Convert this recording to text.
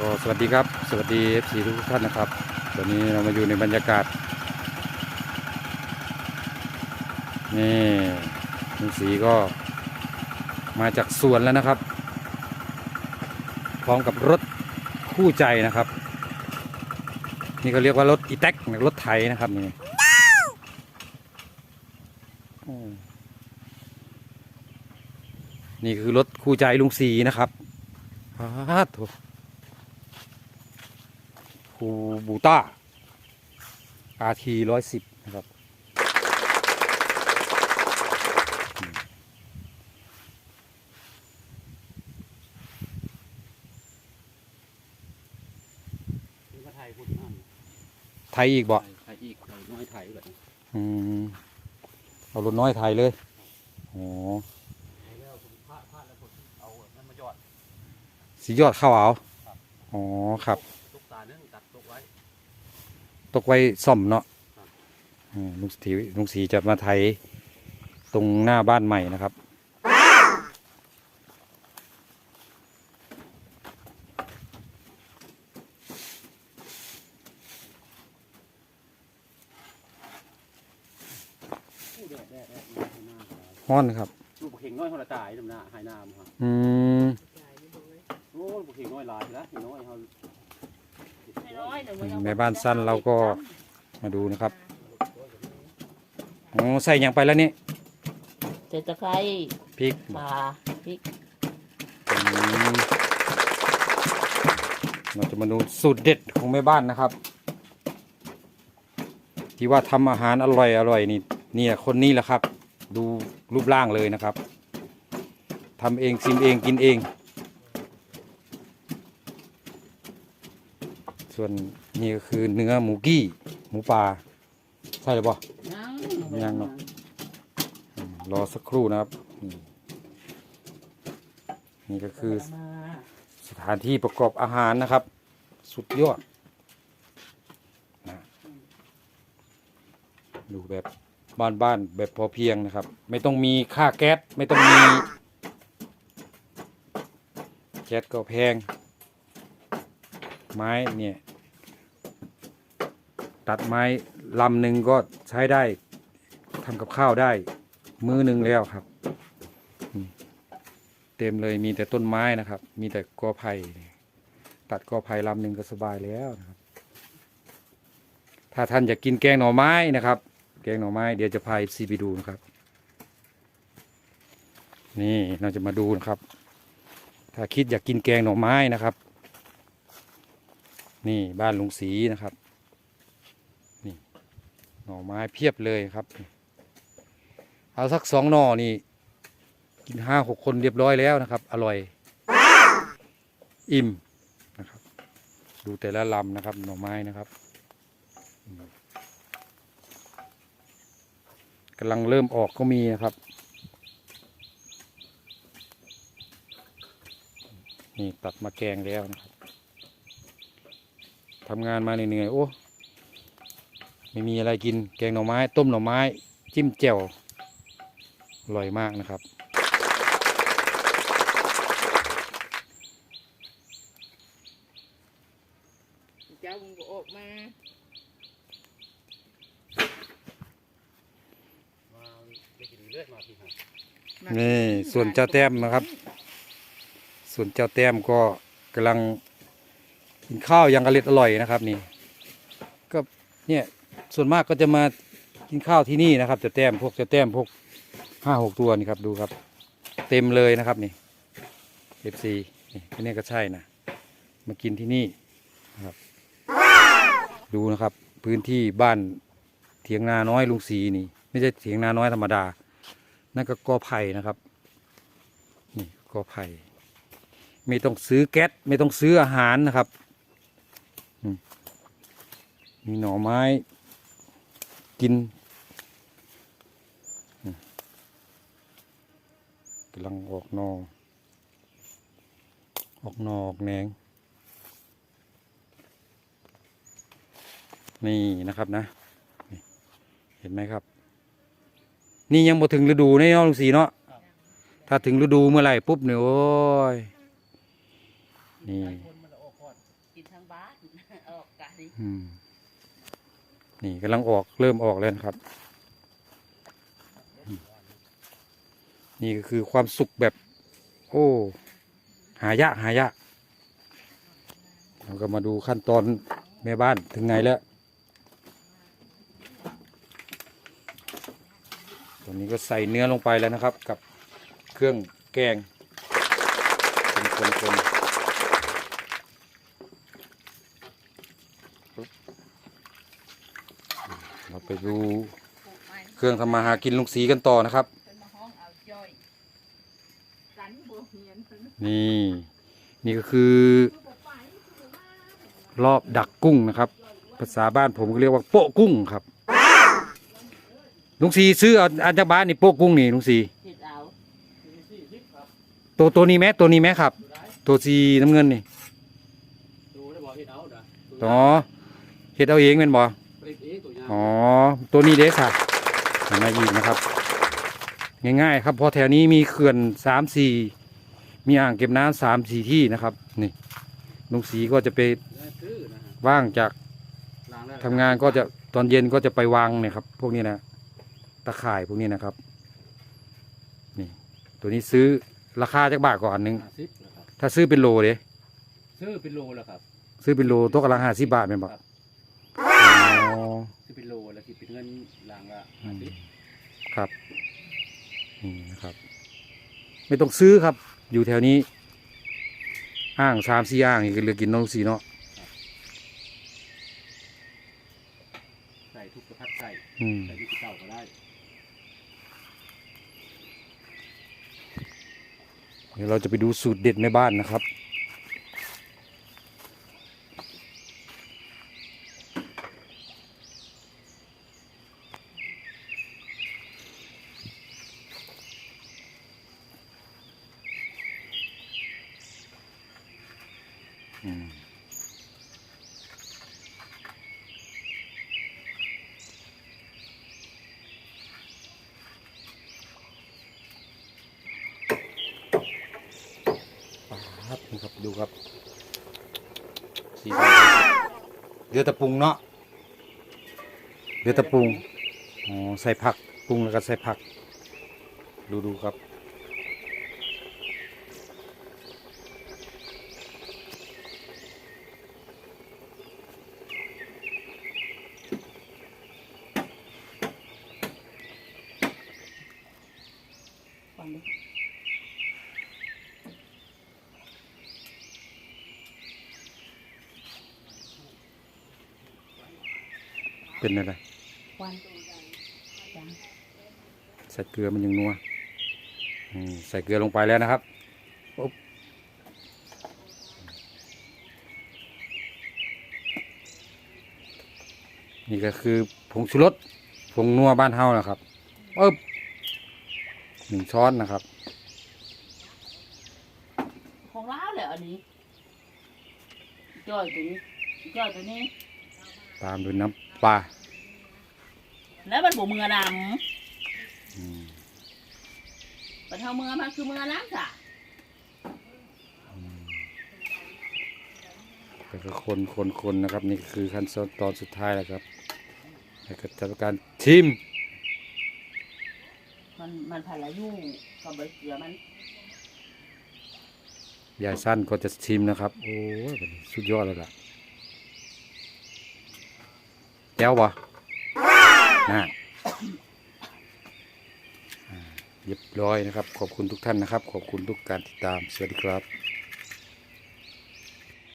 ก็สวัสดีครับ สวัสดีเอฟซีทุกท่านนะครับวันนี้เรามาอยู่ในบรรยากาศ นี่ลุงสีก็มาจากสวนแล้วนะครับ พร้อมกับรถคู่ใจนะครับ นี่เขาเรียกว่ารถอีแท็กรถไถนะครับนี่นี่คือรถคู่ใจลุงสีนะครับพาดโถ คูบูต้า RT ร้อยสิบนะครับ นี่ก็ไทยพูดนั่นไทยอีกบ่ไทยอีกไทยน้อยไทยแบบนี้อืมเอารถน้อยไทยเลยอ๋อไทยแล้วผมพลาดพลาดแล้วผมเอานั่นมาจอดสียอดเข้าเอาอ๋อครับ ตุกตาเนื่องตัดตกไว้ ตกไว้ซ่อมเนาะครับอืมลุงสีลุงสีจะมาไทยตรงหน้าบ้านใหม่นะครับผู้แดดแดดแดดมาให้หน้าครับฮ้อนครับ ลูกบุกเข่งน้อยเขาละตายน้ำหน้าหายน้ำครับอืมโอ้ลูกบุกเข่งน้อยหลายแล้วน้อยเขา แม่บ้านสั้นเราก็มาดูนะครับอ๋อใส่หยังไปแล้วนี่เศรษฐไคร้พริกปลาพริกอืมเราจะมาดูสูตรเด็ดของแม่บ้านนะครับ ที่ว่าทำอาหารอร่อยอร่อยนี่เนี่ยคนนี้แหละครับ ดูรูปร่างเลยนะครับทำเองซิมเองกินเอง ส่วนนี่ก็คือเนื้อหมูกี้หมูป่าใช่หรือเปล่า ยังเนอะอืมรอสักครู่นะครับอืมนี่ก็คือสถานที่ประกอบอาหารนะครับ สุดยอดนะดูแบบบ้านๆแบบพอเพียงนะครับ ไม่ต้องมีค่าแก๊สไม่ต้องมี แก๊สก็แพง ไม้เนี่ย ตัดไม้ลำหนึ่งก็ใช้ได้ทำกับข้าวได้ มือหนึ่งแล้วครับ เต็มเลยมีแต่ต้นไม้นะครับ มีแต่กอไผ่ตัดกอไผ่ลำหนึ่งก็สบายแล้วนะครับ ถ้าท่านอยากกินแกงหน่อไม้นะครับ แกงหน่อไม้เดี๋ยวจะพาซีไปดูนะครับ นี่เราจะมาดูนะครับ ถ้าคิดอยากกินแกงหน่อไม้นะครับ นี่บ้านลุงศรีนะครับ น่อไม้เพียบเลยครับ เอาสักสองหน่อนี่กินห้าหกคนเรียบร้อยแล้วนะครับ อร่อย อิ่มนะครับ ดูแต่ละลำนะครับ หน่อไม้นะครับกำลังเริ่มออกก็มีนะครับ นี่ตัดมาแกงแล้วนะครับทำงานมาเหนื่อยๆโอ้ ไม่มีอะไรกินแกงหน่อไม้ ต้มหน่อไม้ จิ้มแจ่วอร่อยมากนะครับ เจ้ามึงก็ออกมามาไปกินเลือดมาพี่ครับนี่ ส่วนเจ้าแต้มนะครับ ส่วนเจ้าแต้มก็กำลังกินข้าวอย่างอร่อยอร่อยนะครับ นี่ ก็เนี่ย ส่วนมากก็จะมากินข้าวที่นี่นะครับจ้าแต้มพวกจ้าแต้มพวกห้าหกตัวนี่ครับดูครับ เต็มเลยนะครับนี่เอฟซีนี่อันนี้ก็ใช่นะมากินที่นี่นะครับ ดูนะครับพื้นที่บ้านเถียงนาน้อยลุงศรีนี่ ไม่ใช่เถียงนาน้อยธรรมดา นั่นก็กอไผ่นะครับ นี่กอไผ่ไม่ต้องซื้อแก๊สไม่ต้องซื้ออาหารนะครับมีหน่อไม้ กินอืมกำลังออกหนอออกหนอออกแหนงนี่นะครับนะนี่เห็นไหมครับ นี่ยังบ่ถึงฤดูแน่นอนลุงสีเนาะถ้าถึงฤดูเมื่อไหร่ปุ๊บเนี่ยโอ้ยนี่คนมันออกก่อนอืม นี่กำลังออกเริ่มออกแล้วครับ นี่ก็คือความสุขแบบ โอ้ หายากหายากเราก็มาดูขั้นตอนแม่บ้านถึงไงแล้ว ตอนนี้ก็ใส่เนื้อลงไปแล้วนะครับ กับเครื่องแกงคนคนคนปึ๊บเราไป ดูเครื่องทำมาหากินลุงสีกันต่อนะครับ นี่ นี่ก็คือ รอบดักกุ้งนะครับ ภาษาบ้านผมก็เรียกว่าโปะกุ้งครับ ลุงสีซื้อเอาอันจากบ้านนี่โปะกุ้งนี่ลุงสีตัวตัวนี้ไหมตัวนี้ไหมครับ ตัวสีน้ำเงินนี่ดูได้บอกเฮ็ดเอาเด้ออ๋อเฮ็ดเอาเองเป็นบ่ องตัวยางอ๋อ ตัวนี้เด้ค่ะเห็นไหมาอีกนะครับ ง่ายๆครับเพอแถวนี้มีเขื่อนสามสี่มีอ่างเก็บน้ำสามสี่ที่นะครับ นี่ลุงสีก็จะไปซื้อนะฮะว่างจากล้างแล้วทำงานก็จะตอนเย็นก็จะไปวางเนี่ยครับ พวกนี้นะตะข่ายพวกนี้นะครับ นี่ ตัวนี้ซื้อราคาจากบาทก่อนหนึ่งห้าสิบนะครับถ้าซื้อเป็นโลเด้ซื้อเป็นโลแล้วครับ ซื้อเป็นโลตัวกำลังห้าสิบบาทเป็นบ่ครับอ๋อ ซื้อเป็นโลแล้วคิดเป็นเงินล้างละห้าสิบครับนี่นะครับ ไม่ต้องซื้อครับ อยู่แถวนี้อ่างสามสี่อ่างนี่ก็เหลือกินน้องสีเนาะใส่ทุกกระพัดใส่อืมใส่ที่เก่าก็ได้เดี๋ยวเราจะไปดูสูตรเด็ดในบ้านนะครับ ครับนี่ครับดูครับสีดำครับเดือดตะปรุงเนาะเดือดตะปรุงอ๋อใส่ผักปรุงแล้วก็ใส่ผัก ดูดูครับ เป็นอะไรควันจังใส่เกลือมันยังนัวอืมใส่เกลือลงไปแล้วนะครับปุ๊บนี่ก็คือผงชูรสผงนัวบ้านเฮานะครับปึ๊บหนึ่งช้อนนะครับ ของร้าวเลยอันนี้จ้อยตัวนี้จ้อยตัวนี้ ตามด้วยน้ำ ปลาแล้วมันบ่มือดอืมำมันเท่ามือมันคือมือน้ำจ้ะแล้วก็คนคนคนนะครับ นี่คือขั้นตอนสุดท้ายแล้วครับแล้วก็จะทำการชิมมันมันผ่านอายุกับใบเกลือมันยายสั้นก็จะชิมนะครับ โอ้ยบัดนี้สุดยอดเลยล่ะ แล้วบ่นะอ่าเรียบร้อยนะครับ ขอบคุณทุกท่านนะครับ ขอบคุณทุกการติดตาม สวัสดีครับ